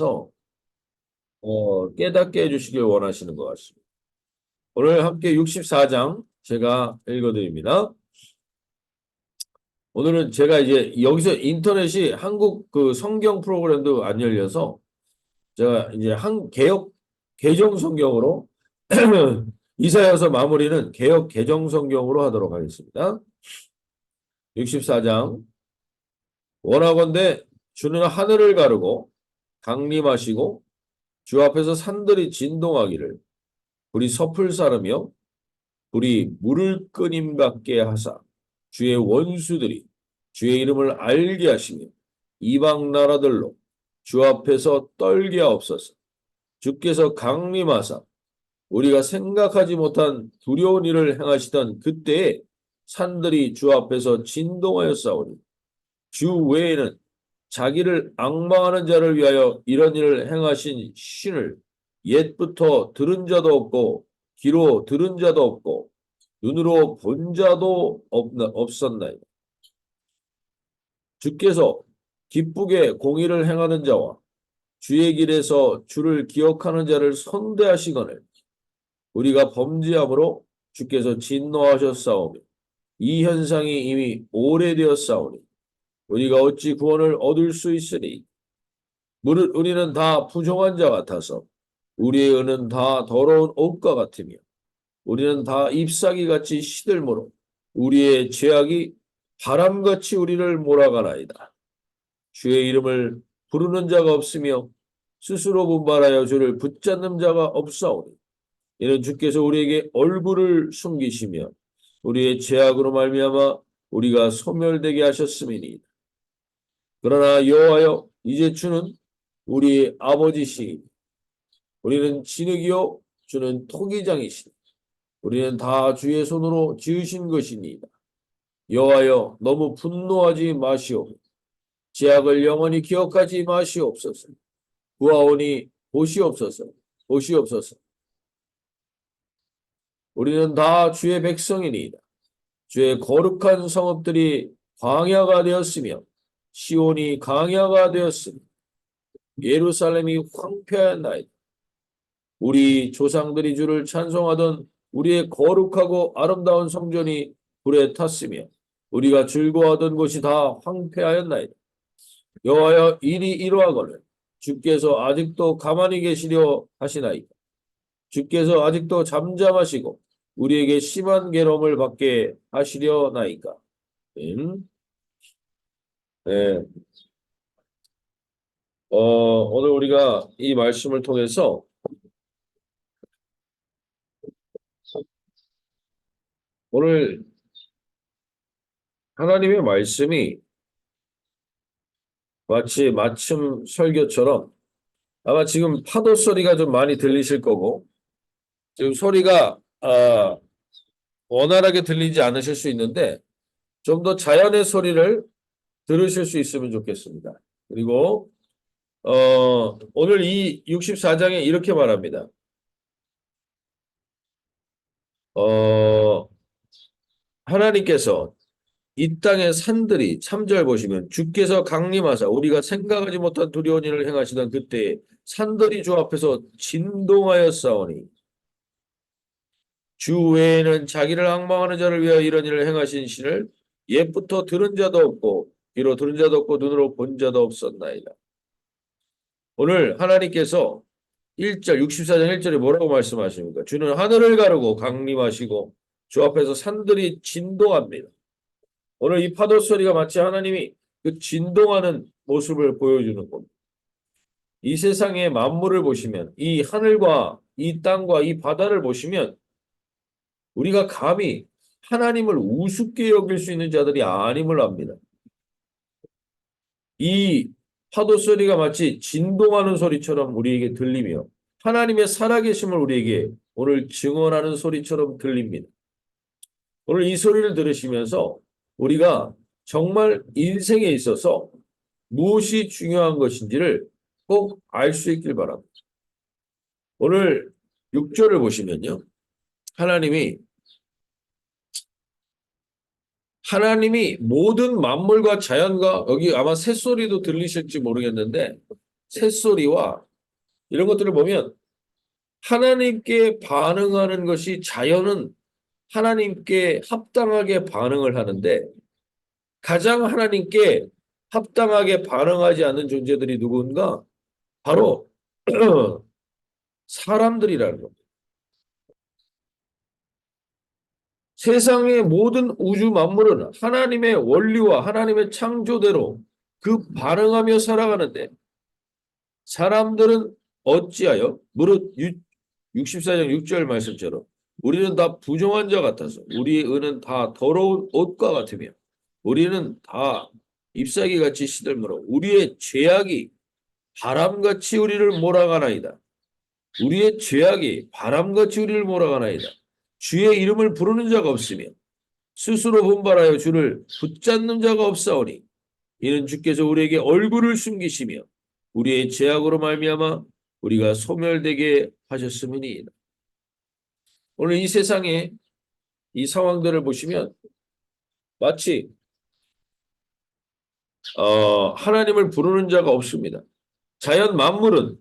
대해서 어, 깨닫게 해주시길 원하시는 것 같습니다. 오늘 함께 64장 제가 읽어드립니다. 오늘은 제가 이제 여기서 인터넷이 한국 그 성경 프로그램도 안 열려서 제가 이제 한 개혁 개정 성경으로 이사야서 마무리는 개혁 개정 성경으로 하도록 하겠습니다. 64장 원하건대 주는 하늘을 가르고 강림하시고 주 앞에서 산들이 진동하기를 우리 섭을 사르며 우리 물을 끄님 같게 하사 주의 원수들이 주의 이름을 알게 하시며 이방 나라들로 주 앞에서 떨게 하옵소서. 주께서 강림하사 우리가 생각하지 못한 두려운 일을 행하시던 그때에 산들이 주 앞에서 진동하여 싸우니 주 외에는 자기를 악망하는 자를 위하여 이런 일을 행하신 신을 옛부터 들은 자도 없고 귀로 들은 자도 없고 눈으로 본 자도 없었나이다. 주께서 기쁘게 공의를 행하는 자와 주의 길에서 주를 기억하는 자를 선대하시거늘 우리가 범죄함으로 주께서 진노하셨사오며 이 현상이 이미 오래되었사오니 우리가 어찌 구원을 얻을 수 있으리 무릇 우리는 다 부정한 자 같아서 우리의 은은 다 더러운 옷과 같으며 우리는 다 잎사귀 같이 시들므로 우리의 죄악이 바람같이 우리를 몰아가나이다. 주의 이름을 부르는 자가 없으며 스스로 분발하여 주를 붙잡는 자가 없사오니 이는 주께서 우리에게 얼굴을 숨기시며 우리의 죄악으로 말미암아 우리가 소멸되게 하셨음이니 그러나 여호와여 이제 주는 우리 아버지시니 우리는 진흙이요 주는 토기장이시니 우리는 다 주의 손으로 지으신 것이니이다. 여호와여 너무 분노하지 마시오. 죄악을 영원히 기억하지 마시옵소서. 구하오니 보시옵소서. 보시옵소서. 우리는 다 주의 백성이니이다. 주의 거룩한 성읍들이 광야가 되었으며 시온이 강야가 되었으며 예루살렘이 황폐하였나이다. 우리 조상들이 주를 찬송하던 우리의 거룩하고 아름다운 성전이 불에 탔으며 우리가 즐거워하던 곳이 다 황폐하였나이다. 여호와여 일이 이러하거늘 주께서 아직도 가만히 계시려 하시나이다. 주께서 아직도 잠잠하시고 우리에게 심한 괴로움을 받게 하시려나이까. 음. 네. 어, 오늘 우리가 이 말씀을 통해서 오늘 하나님의 말씀이 마치 마침 설교처럼 아마 지금 파도 소리가 좀 많이 들리실 거고 지금 소리가 아, 원활하게 들리지 않으실 수 있는데 좀 더 자연의 소리를 들으실 수 있으면 좋겠습니다. 그리고 어, 오늘 이 64장에 이렇게 말합니다. 어, 하나님께서 이 땅의 산들이 참절 보시면 주께서 강림하사 우리가 생각하지 못한 두려운 일을 행하시던 그때에 산들이 주 앞에서 진동하여 싸우니 주 외에는 자기를 악망하는 자를 위하여 이런 일을 행하신 신을 옛부터 들은 자도 없고 귀로 들은 자도 없고 눈으로 본 자도 없었나이다. 오늘 하나님께서 1절 64장 1절에 뭐라고 말씀하십니까? 주는 하늘을 가르고 강림하시고 주 앞에서 산들이 진동합니다. 오늘 이 파도 소리가 마치 하나님이 그 진동하는 모습을 보여주는 겁니다. 이 세상의 만물을 보시면 이 하늘과 이 땅과 이 바다를 보시면 우리가 감히 하나님을 우습게 여길 수 있는 자들이 아님을 압니다. 이 파도 소리가 마치 진동하는 소리처럼 우리에게 들리며 하나님의 살아계심을 우리에게 오늘 증언하는 소리처럼 들립니다. 오늘 이 소리를 들으시면서 우리가 정말 인생에 있어서 무엇이 중요한 것인지를 꼭 알 수 있길 바랍니다. 오늘 6절을 보시면요. 하나님이 하나님이 모든 만물과 자연과 여기 아마 새소리도 들리실지 모르겠는데 새소리와 이런 것들을 보면 하나님께 반응하는 것이 자연은 하나님께 합당하게 반응을 하는데 가장 하나님께 합당하게 반응하지 않는 존재들이 누군가? 바로 사람들이라는 겁니다. 세상의 모든 우주 만물은 하나님의 원리와 하나님의 창조대로 그 반응하며 살아가는데 사람들은 어찌하여 무릇 64장 6절 말씀처럼 우리는 다 부정한 자 같아서 우리의 은은 다 더러운 옷과 같으며 우리는 다 잎사귀 같이 시들므로 우리의 죄악이 바람같이 우리를 몰아가나이다. 우리의 죄악이 바람같이 우리를 몰아가나이다. 주의 이름을 부르는 자가 없으며 스스로 분발하여 주를 붙잡는 자가 없사오니 이는 주께서 우리에게 얼굴을 숨기시며 우리의 죄악으로 말미암아 우리가 소멸되게 하셨음이니이다. 오늘 이 세상에 이 상황들을 보시면 마치 어, 하나님을 부르는 자가 없습니다. 자연 만물은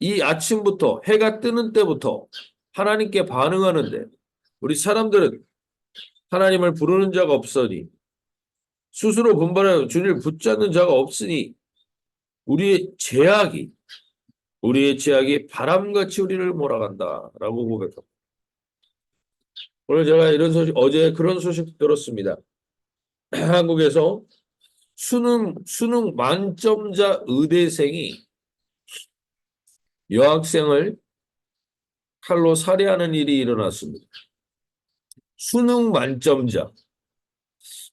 이 아침부터 해가 뜨는 때부터 하나님께 반응하는데 우리 사람들은 하나님을 부르는 자가 없으니 스스로 분발하여 주를 붙잡는 자가 없으니 우리의 죄악이 우리의 죄악이 바람같이 우리를 몰아간다라고 고백합니다. 오늘 제가 이런 소식 어제 그런 소식 들었습니다. 한국에서 수능 수능 만점자 의대생이 여학생을 칼로 살해하는 일이 일어났습니다. 수능 만점자.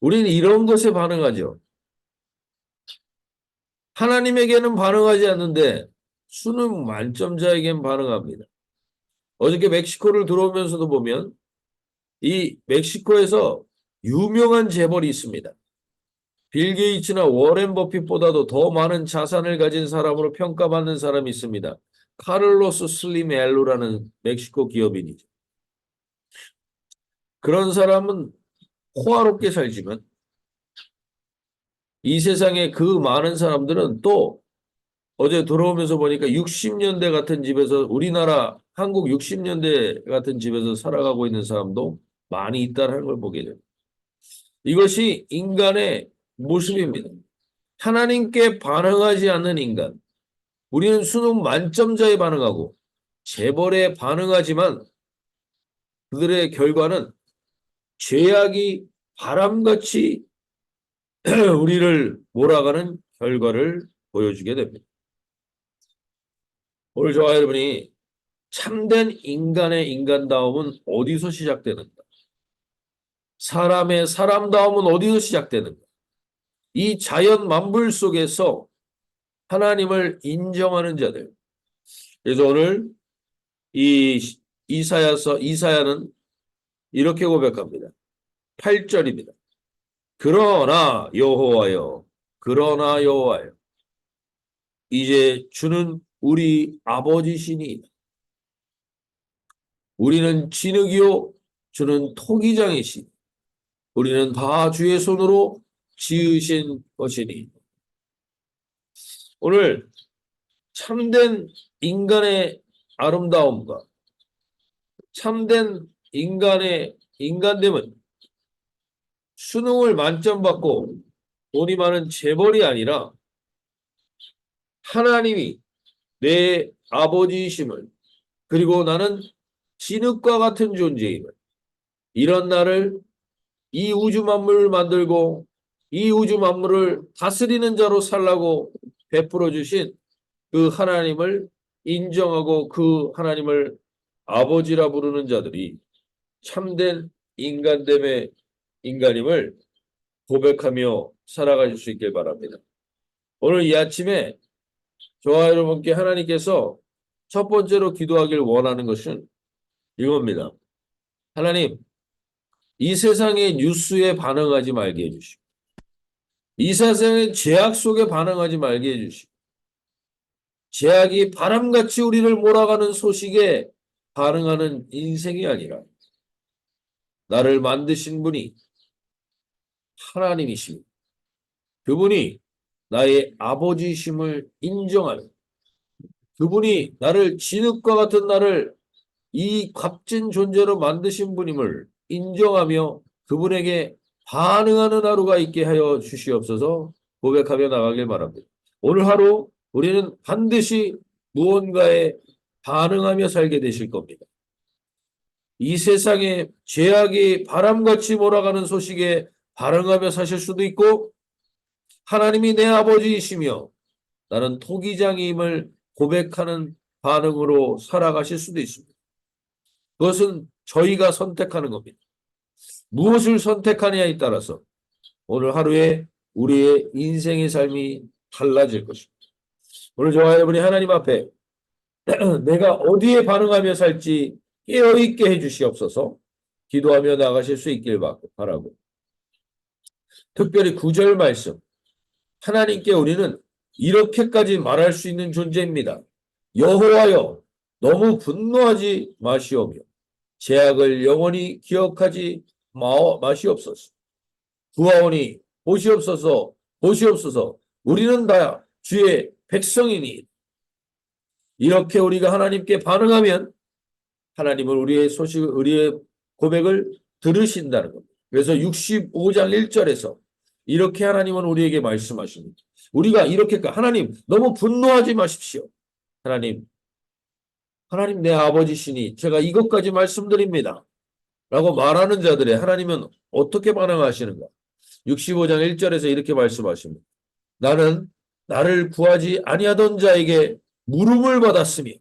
우리는 이런 것에 반응하죠. 하나님에게는 반응하지 않는데 수능 만점자에겐 반응합니다. 어저께 멕시코를 들어오면서도 보면 이 멕시코에서 유명한 재벌이 있습니다. 빌 게이츠나 워렌 버핏보다도 더 많은 자산을 가진 사람으로 평가받는 사람이 있습니다. 카를로스 슬림 엘로라는 멕시코 기업인이죠. 그런 사람은 호화롭게 살지만 이 세상에 그 많은 사람들은 또 어제 들어오면서 보니까 60년대 같은 집에서 우리나라 한국 60년대 같은 집에서 살아가고 있는 사람도 많이 있다는 걸 보게 됩니다. 이것이 인간의 모습입니다. 하나님께 반응하지 않는 인간. 우리는 수능 만점자에 반응하고 재벌에 반응하지만 그들의 결과는 죄악이 바람같이 우리를 몰아가는 결과를 보여주게 됩니다. 오늘 저와 여러분이 참된 인간의 인간다움은 어디서 시작되는가? 사람의 사람다움은 어디서 시작되는가? 이 자연 만물 속에서 하나님을 인정하는 자들. 그래서 오늘 이 이사야서 이사야는 이렇게 고백합니다. 8절입니다. 그러나 여호와여 그러나 여호와여 이제 주는 우리 아버지시니 우리는 진흙이요 주는 토기장이시니 우리는 다 주의 손으로 지으신 것이니 오늘 참된 인간의 아름다움과 참된 인간의 인간됨은 수능을 만점 받고 돈이 많은 재벌이 아니라 하나님이 내 아버지이심을 그리고 나는 진흙과 같은 존재임을. 이런 나를 이 우주 만물을 만들고 이 우주 만물을 다스리는 자로 살라고 베풀어 주신 그 하나님을 인정하고 그 하나님을 아버지라 부르는 자들이 참된 인간됨의 인간임을 고백하며 살아가실 수 있길 바랍니다. 오늘 이 아침에 저와 여러분께 하나님께서 첫 번째로 기도하길 원하는 것은 이겁니다. 하나님, 이 세상의 뉴스에 반응하지 말게 해주시고, 이 세상의 죄악 속에 반응하지 말게 해주시고, 죄악이 바람같이 우리를 몰아가는 소식에 반응하는 인생이 아니라, 나를 만드신 분이 하나님이십니다. 그분이 나의 아버지심을 인정하는 그분이 나를 진흙과 같은 나를 이 값진 존재로 만드신 분임을 인정하며 그분에게 반응하는 하루가 있게 하여 주시옵소서 고백하며 나가길 바랍니다. 오늘 하루 우리는 반드시 무언가에 반응하며 살게 되실 겁니다. 이 세상에 죄악이 바람같이 몰아가는 소식에 반응하며 사실 수도 있고 하나님이 내 아버지이시며 나는 토기장임을 고백하는 반응으로 살아가실 수도 있습니다. 그것은 저희가 선택하는 겁니다. 무엇을 선택하느냐에 따라서 오늘 하루에 우리의 인생의 삶이 달라질 것입니다. 오늘 저와 여러분이 하나님 앞에 내가 어디에 반응하며 살지 깨어있게 해주시옵소서. 기도하며 나가실 수 있길 바라고. 특별히 구절 말씀. 하나님께 우리는 이렇게까지 말할 수 있는 존재입니다. 여호와여 너무 분노하지 마시오며 제약을 영원히 기억하지 마, 마시옵소서. 구하오니 보시옵소서 보시옵소서. 우리는 다 주의 백성이니. 이렇게 우리가 하나님께 반응하면 하나님은 우리의 소식, 우리의 고백을 들으신다는 겁니다. 그래서 65장 1절에서 이렇게 하나님은 우리에게 말씀하십니다. 우리가 이렇게 하나님 너무 분노하지 마십시오. 하나님 하나님 내 아버지시니 제가 이것까지 말씀드립니다. 라고 말하는 자들의 하나님은 어떻게 반응하시는가? 65장 1절에서 이렇게 말씀하십니다. 나는 나를 구하지 아니하던 자에게 물음을 받았으며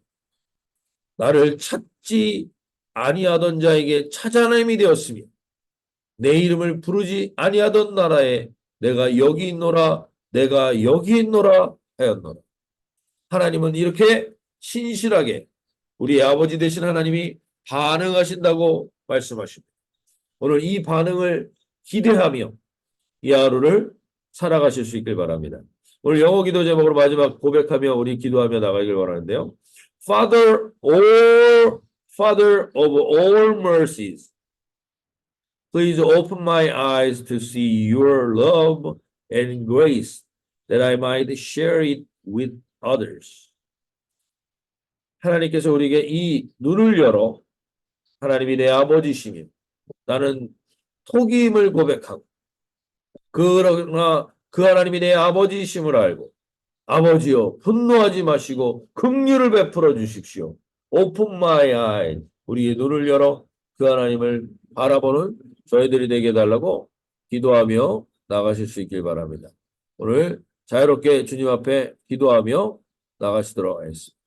나를 찾 지 아니하던 자에게 찾아냄이 되었으며 내 이름을 부르지 아니하던 나라에 내가 여기 있노라 내가 여기 있노라 하였노라. 하나님은 이렇게 신실하게 우리 아버지 되신 하나님이 반응하신다고 말씀하십니다. 오늘 이 반응을 기대하며 이 하루를 살아가실 수 있길 바랍니다. 오늘 영어 기도 제목으로 마지막 고백하며 우리 기도하며 나가길 바라는데요. Father, all, Father of all mercies, please open my eyes to see your love and grace that I might share it with others. 하나님께서 우리에게 이 눈을 열어 하나님이 내 아버지시며 나는 토기임을 고백하고 그러나 그 하나님이 내 아버지이심을 알고 아버지여 분노하지 마시고 긍휼을 베풀어 주십시오. Open my eye. 우리의 눈을 열어 그 하나님을 바라보는 저희들이 되게 해달라고 기도하며 나가실 수 있길 바랍니다. 오늘 자유롭게 주님 앞에 기도하며 나가시도록 하겠습니다.